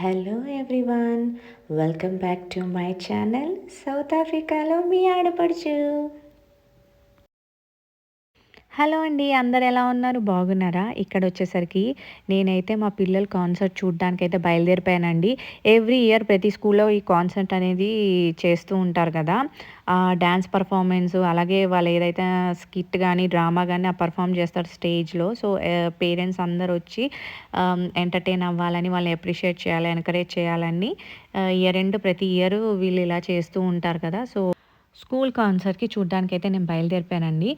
Hello everyone welcome back to my channel south ఆఫ్రికాలో మీ ఆడపడుచు. హలో అండి అందరు ఎలా ఉన్నారు? బాగున్నారా? ఇక్కడ వచ్చేసరికి నేనైతే మా పిల్లలు కాన్సర్ట్ చూడడానికి అయితే బయలుదేరిపోయానండి. ఎవ్రీ ఇయర్ ప్రతి స్కూల్లో ఈ కాన్సర్ట్ అనేది చేస్తూ ఉంటారు కదా. డ్యాన్స్ పర్ఫార్మెన్స్ అలాగే వాళ్ళు ఏదైతే స్కిట్ కానీ డ్రామా కానీ ఆ పర్ఫామ్ చేస్తారు స్టేజ్లో సో పేరెంట్స్ అందరు వచ్చి ఎంటర్టైన్ అవ్వాలని వాళ్ళని అప్రిషియేట్ చేయాలి ఎంకరేజ్ చేయాలని ఇయర్ ఎండ్ ప్రతి ఇయర్ వీళ్ళు ఇలా చేస్తూ ఉంటారు కదా. సో స్కూల్ కాన్సర్ట్కి చూడడానికి అయితే నేను బయలుదేరిపోయానండి.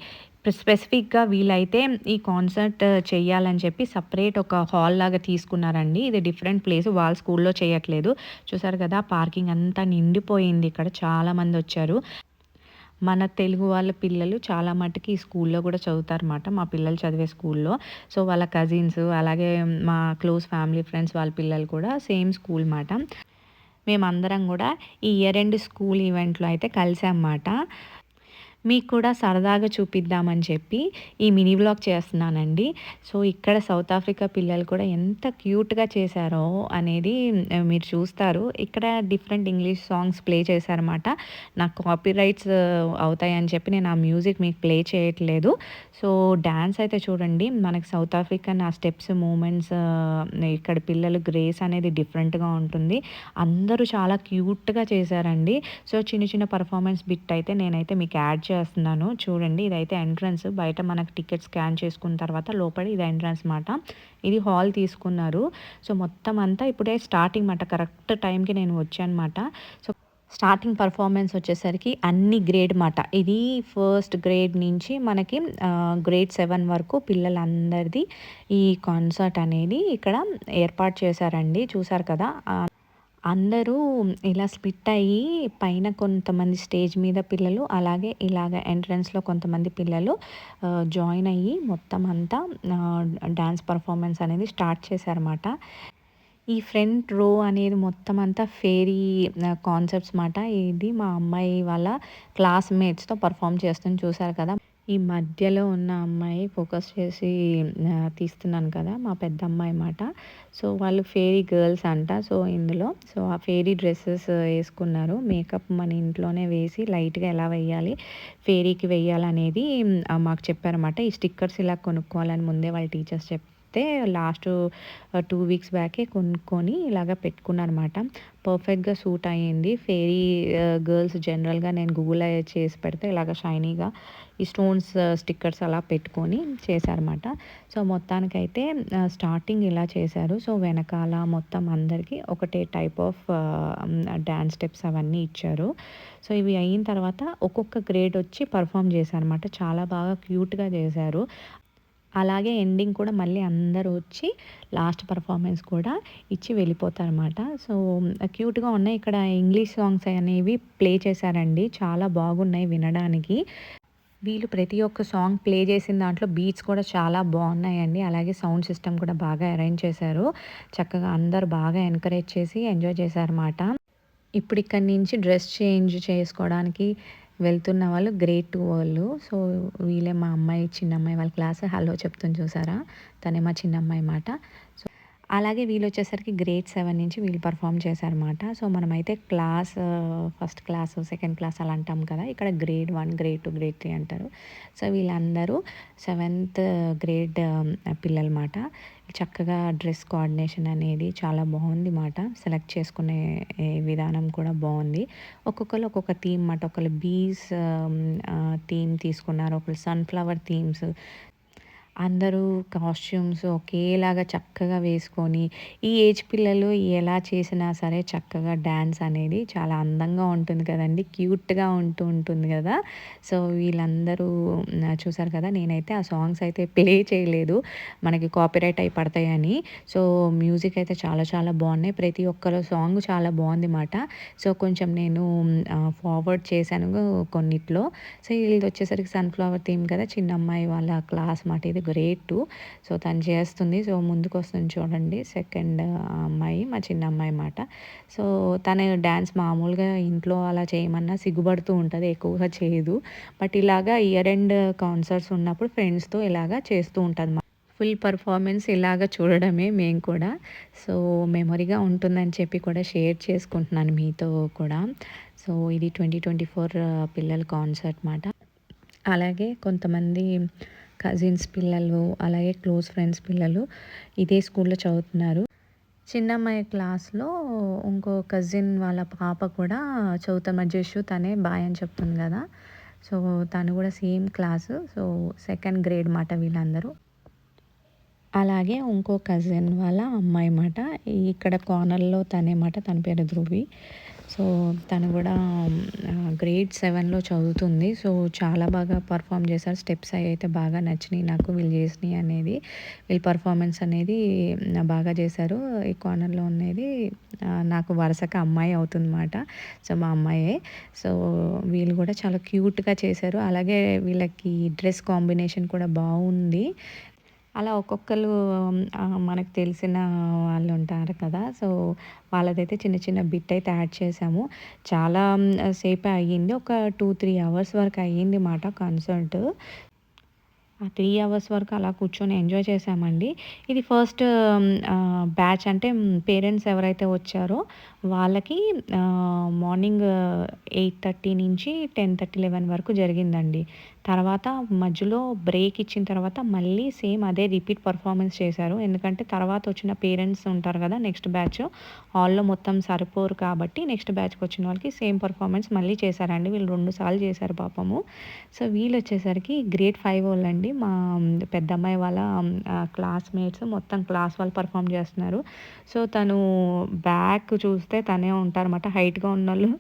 స్పెసిఫిక్గా వీలైతే ఈ కాన్సర్ట్ చేయాలని చెప్పి సపరేట్ ఒక హాల్ లాగా తీసుకున్నారండి. ఇది డిఫరెంట్ ప్లేస్. వాళ్ళ స్కూల్లో చేయట్లేదు. చూసారు కదా పార్కింగ్ అంతా నిండిపోయింది ఇక్కడ. చాలామంది వచ్చారు. మన తెలుగు వాళ్ళ పిల్లలు చాలా మటుకి ఈ స్కూల్లో కూడా చదువుతారన్నమాట. మా పిల్లలు చదివే స్కూల్లో. సో వాళ్ళ కజిన్స్ అలాగే మా క్లోజ్ ఫ్యామిలీ ఫ్రెండ్స్ వాళ్ళ పిల్లలు కూడా సేమ్ స్కూల్ మాట మేమందరం కూడా ఈ ఇయర్ ఎండ్ స్కూల్ ఈవెంట్లో అయితే కలిసామన్నమాట. మీకు కూడా సరదాగా చూపిద్దామని చెప్పి ఈ మినీ బ్లాగ్ చేస్తున్నానండి. సో ఇక్కడ సౌత్ ఆఫ్రికా పిల్లలు కూడా ఎంత క్యూట్గా చేశారో అనేది మీరు చూస్తారు. ఇక్కడ డిఫరెంట్ ఇంగ్లీష్ సాంగ్స్ ప్లే చేశారన్నమాట. నాకు కాపీ రైట్స్ అవుతాయని చెప్పి నేను ఆ మ్యూజిక్ మీకు ప్లే చేయట్లేదు. సో డ్యాన్స్ అయితే చూడండి. మనకి సౌత్ ఆఫ్రికన్ ఆ స్టెప్స్ మూమెంట్స్ ఇక్కడ పిల్లలు గ్రేస్ అనేది డిఫరెంట్గా ఉంటుంది. అందరూ చాలా క్యూట్గా చేశారండి. సో చిన్న చిన్న పర్ఫార్మెన్స్ బిట్ అయితే నేనైతే మీకు యాడ్ చేస్తున్నాను. చూడండి ఇదైతే ఎంట్రన్స్. బయట మనకు టికెట్ స్కాన్ చేసుకున్న తర్వాత లోపల ఇది ఎంట్రన్స్ మాట. ఇది హాల్ తీసుకున్నారు. సో మొత్తం అంతా ఇప్పుడే స్టార్టింగ్ మాట. కరెక్ట్ టైంకి నేను వచ్చానమాట సో స్టార్టింగ్ పర్ఫార్మెన్స్ వచ్చేసరికి అన్ని గ్రేడ్ మాట. ఇది ఫస్ట్ గ్రేడ్ నుంచి మనకి గ్రేడ్ సెవెన్ వరకు పిల్లలందరిది ఈ కాన్సర్ట్ అనేది ఇక్కడ ఏర్పాటు చేశారండి. చూసారు కదా? అందరూ ఇలా స్ప్లిట్ అయ్యి పైన కొంతమంది స్టేజ్ మీద పిల్లలు అలాగే ఇలాగ ఎంట్రన్స్లో కొంతమంది పిల్లలు జాయిన్ అయ్యి మొత్తం అంతా డ్యాన్స్ పర్ఫార్మెన్స్ అనేది స్టార్ట్ చేశారన్నమాట. ఈ ఫ్రంట్ రో అనేది మొత్తం అంతా ఫేరీ కాన్సెప్ట్స్ మాట ఇది మా అమ్మాయి వాళ్ళ క్లాస్మేట్స్తో పర్ఫామ్ చేస్తుంది చూసారు కదా. ఈ మధ్యలో ఉన్న అమ్మాయి ఫోకస్ చేసి తీస్తున్నాను కదా మా పెద్ద అమ్మాయి మాట. సో వాళ్ళు ఫేరీ గర్ల్స్ అంట. సో ఇందులో సో ఆ ఫేరీ డ్రెస్సెస్ వేసుకున్నారు. మేకప్ మన ఇంట్లోనే వేసి లైట్గా ఎలా వేయాలి ఫేరీకి వేయాలనేది మాకు చెప్పారన్నమాట. ఈ స్టిక్కర్స్ ఇలా కొనుక్కోవాలని ముందే వాళ్ళ టీచర్స్ చెప్పారు. అయితే లాస్ట్ టూ వీక్స్ బ్యాకే కొనుక్కొని ఇలాగ పెట్టుకున్నారనమాట పర్ఫెక్ట్గా సూట్ అయ్యింది. ఫేరీ గర్ల్స్ జనరల్గా నేను గూగుల్ చేసి పెడితే ఇలాగ షైనీగా ఈ స్టోన్స్ స్టిక్కర్స్ అలా పెట్టుకొని చేశారన్నమాట. సో మొత్తానికైతే స్టార్టింగ్ ఇలా చేశారు. సో వెనకాల మొత్తం అందరికీ ఒకటే టైప్ ఆఫ్ డ్యాన్స్ స్టెప్స్ అవన్నీ ఇచ్చారు. సో ఇవి అయిన తర్వాత ఒక్కొక్క గ్రేడ్ వచ్చి పర్ఫామ్ చేశారనమాట చాలా బాగా క్యూట్గా చేశారు. అలాగే ఎండింగ్ కూడా మళ్ళీ అందరూ వచ్చి లాస్ట్ పర్ఫార్మెన్స్ కూడా ఇచ్చి వెళ్ళిపోతారన్నమాట. సో క్యూట్గా ఉన్నాయి. ఇక్కడ ఇంగ్లీష్ సాంగ్స్ అనేవి ప్లే చేశారండి. చాలా బాగున్నాయి వినడానికి. వీళ్ళు ప్రతి ఒక్క సాంగ్ ప్లే చేసిన దాంట్లో బీట్స్ కూడా చాలా బాగున్నాయండి. అలాగే సౌండ్ సిస్టమ్ కూడా బాగా అరేంజ్ చేశారు. చక్కగా అందరు బాగా ఎంకరేజ్ చేసి ఎంజాయ్ చేశారన్నమాట. ఇప్పుడు ఇక్కడి నుంచి డ్రెస్ చేంజ్ చేసుకోవడానికి వెళ్తున్న వాళ్ళు గ్రేడ్ టూ వాళ్ళు. సో వీళ్ళే మా అమ్మాయి చిన్న అమ్మాయి వాళ్ళ క్లాస్ హలో చెప్తుంది చూసారా? తనే మా చిన్న అమ్మాయి మాట. సో అలాగే వీళ్ళు వచ్చేసరికి గ్రేడ్ సెవెన్ నుంచి వీళ్ళు పర్ఫామ్ చేశారన్నమాట. సో మనమైతే class first class second class అలా అంటాం కదా. ఇక్కడ grade one grade two grade three అంటారు. సో వీళ్ళందరూ సెవెంత్ గ్రేడ్ um, పిల్లలమాట. చక్కగా డ్రెస్ కోఆర్డినేషన్ అనేది చాలా బాగుంది మాట సెలెక్ట్ చేసుకునే విధానం కూడా బాగుంది. ఒక్కొక్కరు ఒక్కొక్క థీమ్ మాట ఒకళ్ళు బీస్ థీమ్ um, uh, తీసుకున్నారు. ఒకళ్ళు సన్ఫ్లవర్ థీమ్స్ అందరూ కాస్ట్యూమ్స్ ఒకేలాగా చక్కగా వేసుకొని ఈ ఏజ్ పిల్లలు ఎలా చేసినా సరే చక్కగా డ్యాన్స్ అనేది చాలా అందంగా ఉంటుంది కదండి. క్యూట్గా ఉంటూ ఉంటుంది కదా. సో వీళ్ళందరూ చూసారు కదా నేనైతే ఆ సాంగ్స్ అయితే ప్లే చేయలేదు. మనకి కాపీరైట్ అయి పడతాయని. సో మ్యూజిక్ అయితే చాలా చాలా బాగున్నాయి. ప్రతి ఒక్కరు సాంగ్ చాలా బాగుంది మాట సో కొంచెం నేను ఫార్వర్డ్ చేశాను కొన్నిట్లో. సో వీళ్ళది వచ్చేసరికి సన్ఫ్లవర్ థీమ్ కదా. చిన్న అమ్మాయి వాళ్ళ క్లాస్ మాట ఇది గ్రేట్ సో తను చేస్తుంది. సో ముందుకు వస్తుంది చూడండి. సెకండ్ అమ్మాయి మా చిన్న అమ్మాయి మాట సో తను డ్యాన్స్ మామూలుగా ఇంట్లో అలా చేయమన్నా సిగ్గుపడుతూ ఉంటుంది. ఎక్కువగా చేయదు. బట్ ఇలాగా ఇయర్ ఎండ్ కాన్సర్ట్స్ ఉన్నప్పుడు ఫ్రెండ్స్తో ఇలాగా చేస్తూ ఉంటుంది ఫుల్ పర్ఫార్మెన్స్ ఇలాగ చూడడమే మేము కూడా. సో మెమొరీగా ఉంటుందని చెప్పి కూడా షేర్ చేసుకుంటున్నాను మీతో కూడా. సో ఇది ట్వంటీ ట్వంటీ ఫోర్ పిల్లల కాన్సర్ట్ మాట అలాగే కొంతమంది కజిన్స్ పిల్లలు అలాగే క్లోజ్ ఫ్రెండ్స్ పిల్లలు ఇదే స్కూల్లో చదువుతున్నారు. చిన్నమ్మాయి క్లాస్లో ఇంకో కజిన్ వాళ్ళ పాప కూడా చదువుతాం మధ్యషు తనే బాయ్ అని చెప్తుంది కదా. సో తను కూడా same class. So second grade మాట వీళ్ళందరూ. అలాగే ఇంకో కజిన్ వాళ్ళ అమ్మాయి మాట ఇక్కడ కార్నర్లో తనే మాట తన పేరు ధ్రువి సో తను కూడా గ్రేడ్ సెవెన్లో చదువుతుంది. సో చాలా బాగా పర్ఫామ్ చేశారు. స్టెప్స్ అవి అయితే బాగా నచ్చినాయి నాకు వీళ్ళు చేసినాయి అనేది. వీళ్ళ పర్ఫార్మెన్స్ అనేది బాగా చేశారు. ఈ కార్నర్లో ఉన్నది నాకు వరుసగా అమ్మాయి అవుతుందన్నమాట. సో మా అమ్మాయే. సో వీళ్ళు కూడా చాలా క్యూట్గా చేశారు. అలాగే వీళ్ళకి డ్రెస్ కాంబినేషన్ కూడా బాగుంది. అలా ఒక్కొక్కరు మనకు తెలిసిన వాళ్ళు ఉంటారు కదా. సో వాళ్ళదైతే చిన్న చిన్న బిట్ అయితే యాడ్ చేసాము చాలా సేపు అయ్యింది. ఒక టూ త్రీ అవర్స్ వరకు అయ్యింది మాట కన్సర్ట్ త్రీ అవర్స్ వరకు అలా కూర్చొని ఎంజాయ్ చేసామండి ఇది ఫస్ట్ బ్యాచ్ అంటే పేరెంట్స్ ఎవరైతే వచ్చారో వాళ్ళకి మార్నింగ్ ఎయిట్ థర్టీ నుంచి టెన్ థర్టీ లెవెన్ వరకు జరిగిందండి. తర్వాత మధ్యలో బ్రేక్ ఇచ్చిన తర్వాత మళ్ళీ సేమ్ అదే రిపీట్ పర్ఫార్మెన్స్ చేశారు. ఎందుకంటే తర్వాత వచ్చిన పేరెంట్స్ ఉంటారు కదా నెక్స్ట్ బ్యాచ్ హాల్లో మొత్తం సరిపోరు కాబట్టి నెక్స్ట్ బ్యాచ్కి వచ్చిన వాళ్ళకి సేమ్ పర్ఫార్మెన్స్ మళ్ళీ చేశారండి. వీళ్ళు రెండు సార్లు చేశారు పాపము. సో వీళ్ళు వచ్చేసరికి గ్రేట్ ఫైవ్ వాళ్ళండి. మా పెద్ద అమ్మాయి వాళ్ళ క్లాస్మేట్స్ మొత్తం క్లాస్ వాళ్ళు పర్ఫామ్ చేస్తున్నారు. సో తను బ్యాక్ చూస్తే తనే ఉంటారన్నమాట. హైట్గా ఉన్న వాళ్ళు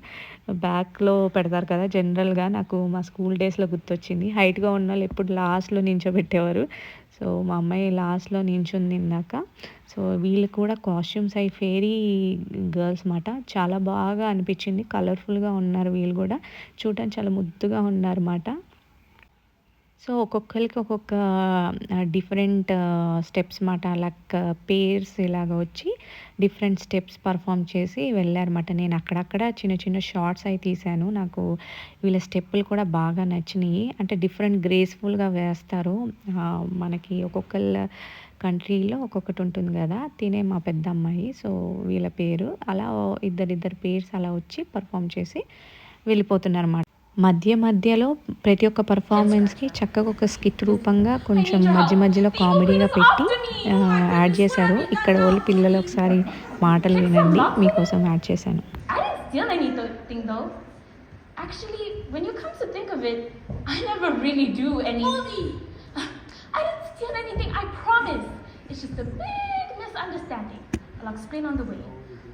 బ్యాక్లో పెడతారు కదా జనరల్గా నాకు మా స్కూల్ డేస్లో గుర్తొచ్చింది. హైట్గా ఉన్న వాళ్ళు ఎప్పుడు లాస్ట్లో నించోబెట్టేవారు. సో మా అమ్మాయి లాస్ట్లో నించుంది ఇందాక. సో వీళ్ళు కూడా కాస్ట్యూమ్స్ అయి ఫేరీ గర్ల్స్ మాట చాలా బాగా అనిపించింది. కలర్ఫుల్గా ఉన్నారు వీళ్ళు కూడా. చూడటానికి చాలా ముద్దుగా ఉన్నారన్నమాట. సో ఒక్కొక్కరికి ఒక్కొక్క డిఫరెంట్ స్టెప్స్ మాట. లైక్ పేర్స్ ఇలాగ వచ్చి డిఫరెంట్ స్టెప్స్ పర్ఫామ్ చేసి వెళ్ళారన్నమాట. నేను అక్కడక్కడ చిన్న చిన్న షార్ట్స్ అవి తీశాను. నాకు వీళ్ళ స్టెప్పులు కూడా బాగా నచ్చినాయి. అంటే డిఫరెంట్ గ్రేస్ఫుల్గా వేస్తారు. మనకి ఒక్కొక్కళ్ళ కంట్రీలో ఒక్కొక్కటి ఉంటుంది కదా తినే మా పెద్ద అమ్మాయి సో వీళ్ళ పేరు అలా ఇద్దరిద్దరు పేర్స్ అలా వచ్చి పర్ఫామ్ చేసి వెళ్ళిపోతున్నారు మధ్య మధ్యలో ప్రతి ఒక్క పర్ఫార్మెన్స్కి చక్కగా ఒక స్కిట్ రూపంగా కొంచెం మధ్య మధ్యలో కామెడీగా పెట్టి యాడ్ చేశారు ఇక్కడ వాళ్ళు పిల్లలు ఒకసారి మాటలు వినండి మీకోసం యాడ్ చేశాను Actually, when you come to think of it, I never really do any. I didn't steal anything, I promise. It's just a big misunderstanding. I'll explain on the way.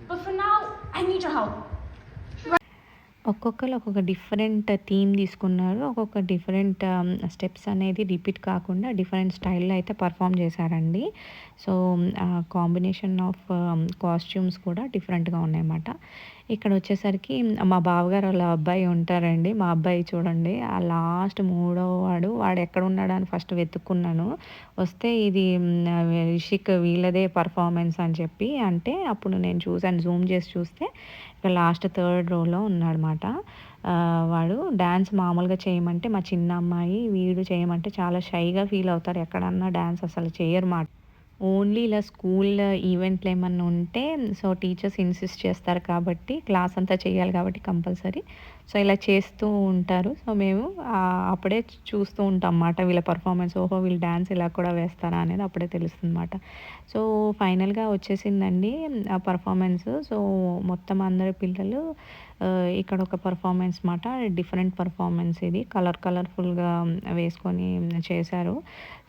But for now, I need your help. ఒక్కొక్కరు ఒక్కొక్క different theme తీసుకున్నారు. ఒక్కొక్క different steps అనేది repeat కాకుండా different స్టైల్లో అయితే perform చేశారండి. So combination of costumes కూడా డిఫరెంట్గా ఉన్నాయన్నమాట. ఇక్కడ వచ్చేసరికి మా బావగారు వాళ్ళ అబ్బాయి ఉంటారండి. మా అబ్బాయి చూడండి ఆ లాస్ట్ మూడో వాడు వాడు ఎక్కడ ఉన్నాడు అని ఫస్ట్ వెతుక్కున్నాను. వస్తే ఇది రిషిక్ వీళ్ళదే పర్ఫార్మెన్స్ అని చెప్పి అంటే అప్పుడు నేను చూసాను జూమ్ చేసి చూస్తే ఇక్కడ లాస్ట్ థర్డ్ రోలో ఉన్నాడనమాట వాడు డ్యాన్స్ మామూలుగా చేయమంటే మా చిన్న అమ్మాయి వీడు చేయమంటే చాలా షైగా ఫీల్ అవుతారు. ఎక్కడన్నా డ్యాన్స్ అసలు చేయరు మాట. ఓన్లీ ఇలా స్కూల్ ఈవెంట్లు ఏమన్నా ఉంటే సో టీచర్స్ ఇన్సిస్ట్ చేస్తారు కాబట్టి క్లాస్ అంతా చేయాలి కాబట్టి కంపల్సరీ. సో ఇలా చేస్తూ ఉంటారు. సో మేము అప్పుడే చూస్తూ ఉంటాం అన్నమాట వీళ్ళ పర్ఫార్మెన్స్ ఓహో వీళ్ళు డ్యాన్స్ ఇలా కూడా వేస్తారా అనేది అప్పుడే తెలుస్తుంది అన్నమాట. సో ఫైనల్గా వచ్చేసిందండి ఆ పర్ఫార్మెన్స్ సో మొత్తం అందరి పిల్లలు ఇక్కడ ఒక పర్ఫార్మెన్స్ మాట డిఫరెంట్ పర్ఫార్మెన్స్ ఇది. కలర్ కలర్ఫుల్గా వేసుకొని చేశారు.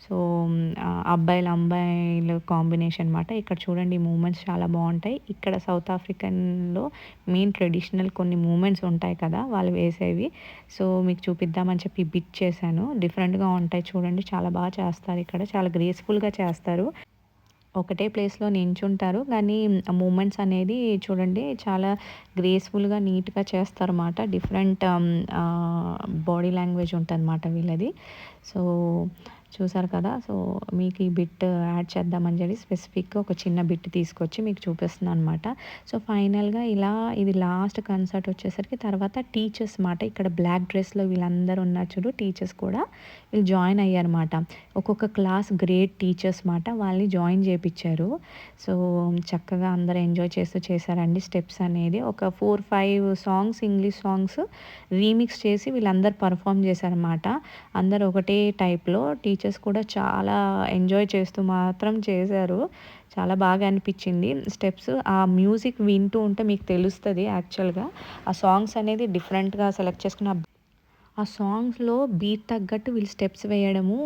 సో అబ్బాయిలు అమ్మాయిలు కాంబినేషన్ అనమాట ఇక్కడ చూడండి మూమెంట్స్ చాలా బాగుంటాయి. ఇక్కడ సౌత్ ఆఫ్రికన్లో మెయిన్ ట్రెడిషనల్ కొన్ని మూమెంట్స్ ఉంటాయి కదా వాళ్ళు వేసేవి. సో మీకు చూపిద్దామని చెప్పి బిట్ చేశాను. డిఫరెంట్గా ఉంటాయి చూడండి. చాలా బాగా చేస్తారు ఇక్కడ. చాలా గ్రేస్ఫుల్గా చేస్తారు. ఒకటే ప్లేస్లో నించుంటారు. కానీ మూమెంట్స్ అనేది చూడండి చాలా గ్రేస్ఫుల్గా నీట్గా చేస్తారన్నమాట. డిఫరెంట్ బాడీ లాంగ్వేజ్ ఉంటుందన్నమాట వీళ్ళది. సో చూసారు కదా. సో మీకు ఈ బిట్ యాడ్ చేద్దామని చెప్పి స్పెసిఫిక్గా ఒక చిన్న బిట్ తీసుకొచ్చి మీకు చూపిస్తున్నాను అనమాట సో ఫైనల్గా ఇలా ఇది లాస్ట్ కన్సర్ట్ వచ్చేసరికి తర్వాత టీచర్స్ మాట ఇక్కడ బ్లాక్ డ్రెస్లో వీళ్ళందరూ ఉన్నారు చూడు టీచర్స్ కూడా వీళ్ళు జాయిన్ అయ్యారన్నమాట ఒక్కొక్క క్లాస్ గ్రేట్ టీచర్స్ మాట వాళ్ళని జాయిన్ చేయించారు సో చక్కగా అందరూ ఎంజాయ్ చేస్తూ చేశారండి స్టెప్స్ అనేది. ఒక four five songs English songs remix చేసి వీళ్ళందరూ పర్ఫామ్ చేశారన్నమాట అందరూ ఒకటే టైప్లో టీచర్ టీచర్స్ కూడా చాలా ఎంజాయ్ చేస్తూ మాత్రం చేశారు. చాలా బాగా అనిపించింది. స్టెప్స్ ఆ మ్యూజిక్ వింటూ ఉంటే మీకు తెలుస్తుంది యాక్చువల్గా. ఆ సాంగ్స్ అనేది డిఫరెంట్గా సెలెక్ట్ చేసుకున్న ఆ సాంగ్స్లో బీట్ తగ్గట్టు వీళ్ళు స్టెప్స్ వేయడము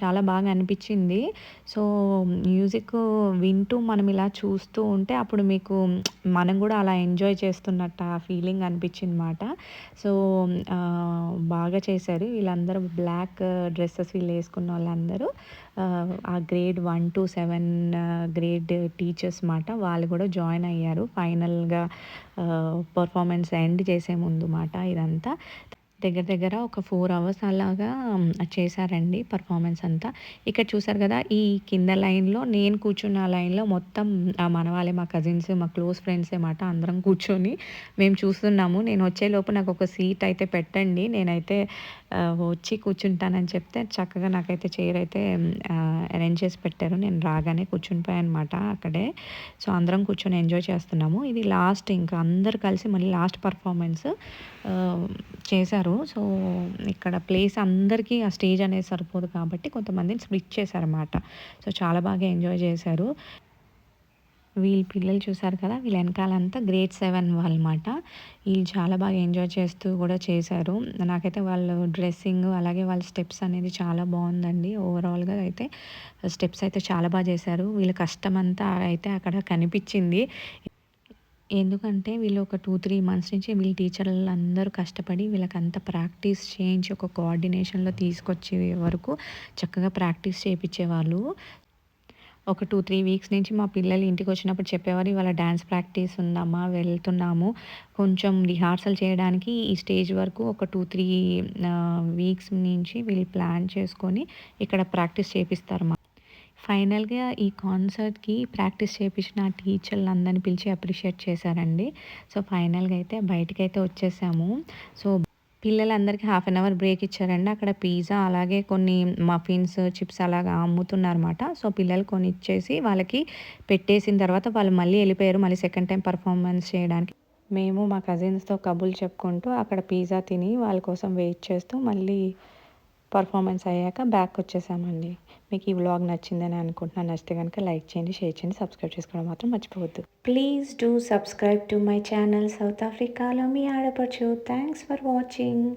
చాలా బాగా అనిపించింది. సో మ్యూజిక్ వింటూ మనం ఇలా చూస్తూ ఉంటే అప్పుడు మీకు మనం కూడా అలా ఎంజాయ్ చేస్తున్నట్టు ఆ ఫీలింగ్ అనిపించింది అనమాట సో బాగా చేశారు. వీళ్ళందరూ బ్లాక్ డ్రెస్సెస్ వీళ్ళు వేసుకున్న వాళ్ళందరూ ఆ grade one two seven grade teachers మాట వాళ్ళు కూడా జాయిన్ అయ్యారు. ఫైనల్గా పర్ఫార్మెన్స్ ఎండ్ చేసే ముందు మాట ఇదంతా. దగ్గర దగ్గర ఒక ఫోర్ అవర్స్ అలాగా చేశారండి పర్ఫార్మెన్స్ అంతా. ఇక్కడ చూసారు కదా ఈ కింద లైన్లో నేను కూర్చున్న లైన్లో మొత్తం ఆ మన వాళ్ళే మా కజిన్స్ మా క్లోజ్ ఫ్రెండ్స్ మాట అందరం కూర్చొని మేము చూస్తున్నాము. నేను వచ్చే లోపు నాకు ఒక సీట్ అయితే పెట్టండి. నేనైతే వచ్చి కూర్చుంటానని చెప్తే చక్కగా నాకైతే చైర్ అయితే అరేంజ్ చేసి పెట్టారు. నేను రాగానే కూర్చుని అనమాట అక్కడే. సో అందరం కూర్చొని ఎంజాయ్ చేస్తున్నాము. ఇది లాస్ట్ ఇంకా అందరు కలిసి మళ్ళీ లాస్ట్ పర్ఫార్మెన్స్ చేశారు. సో ఇక్కడ ప్లేస్ అందరికీ ఆ స్టేజ్ అనేది సరిపోదు కాబట్టి కొంతమందిని స్ప్లిట్ చేశారన్నమాట. సో చాలా బాగా ఎంజాయ్ చేశారు. వీళ్ళ పిల్లలు చూసారు కదా వీళ్ళ వెనకాలంతా గ్రేడ్ సెవెన్ వాళ్ళమాట వీళ్ళు చాలా బాగా ఎంజాయ్ చేస్తూ కూడా చేశారు. నాకైతే వాళ్ళు డ్రెస్సింగ్ అలాగే వాళ్ళ స్టెప్స్ అనేది చాలా బాగుందండి. ఓవరాల్గా అయితే స్టెప్స్ అయితే చాలా బాగా చేశారు. వీళ్ళ కష్టం అంతా అయితే అక్కడ కనిపించింది. ఎందుకంటే వీళ్ళు ఒక టూ త్రీ మంత్స్ నుంచి వీళ్ళ టీచర్లు అందరూ కష్టపడి వీళ్ళకంతా ప్రాక్టీస్ చేయించి ఒక కోఆర్డినేషన్లో తీసుకొచ్చే వరకు చక్కగా ప్రాక్టీస్ చేయించేవాళ్ళు ఒక టూ త్రీ వీక్స్ నుంచి మా పిల్లలు ఇంటికి వచ్చినప్పుడు చెప్పేవారు ఇవాళ డ్యాన్స్ ప్రాక్టీస్ ఉందమ్మా వెళ్తున్నాము. కొంచెం రిహార్సల్ చేయడానికి ఈ స్టేజ్ వరకు ఒక టూ త్రీ వీక్స్ నుంచి వీళ్ళు ప్లాన్ చేసుకొని ఇక్కడ ప్రాక్టీస్ చేపిస్తారు ఫైనల్గా ఈ కాన్సర్ట్కి ప్రాక్టీస్ చేయించిన టీచర్లు అందరిని పిలిచి అప్రిషియేట్ చేశారండి. సో ఫైనల్గా అయితే బయటకు అయితే వచ్చేసాము. సో పిల్లలందరికీ హాఫ్ అన్ అవర్ బ్రేక్ ఇచ్చారండి. అక్కడ పిజ్జా అలాగే కొన్ని మఫిన్స్ చిప్స్ అలాగా అమ్ముతున్నారన్నమాట. సో పిల్లలు కొని ఇచ్చేసి వాళ్ళకి పెట్టేసిన తర్వాత వాళ్ళు మళ్ళీ వెళ్ళిపోయారు. మళ్ళీ సెకండ్ టైం పర్ఫార్మెన్స్ చేయడానికి. మేము మా కజిన్స్తో కబుర్లు చెప్పుకుంటూ అక్కడ పిజ్జా తిని వాళ్ళ కోసం వెయిట్ చేస్తూ మళ్ళీ పర్ఫార్మెన్స్ అయ్యాక బ్యాక్ వచ్చేసామండి. మీకు ఈ వ్లాగ్ నచ్చిందని అనుకుంటున్నాను. నచ్చితే కనుక లైక్ చేయండి షేర్ చేయండి సబ్స్క్రైబ్ చేసుకోవడం మాత్రం మర్చిపోవద్దు. Please do subscribe to my channel south ఆఫ్రికాలో మీ ఆడపడుచు థ్యాంక్స్ ఫర్ వాచింగ్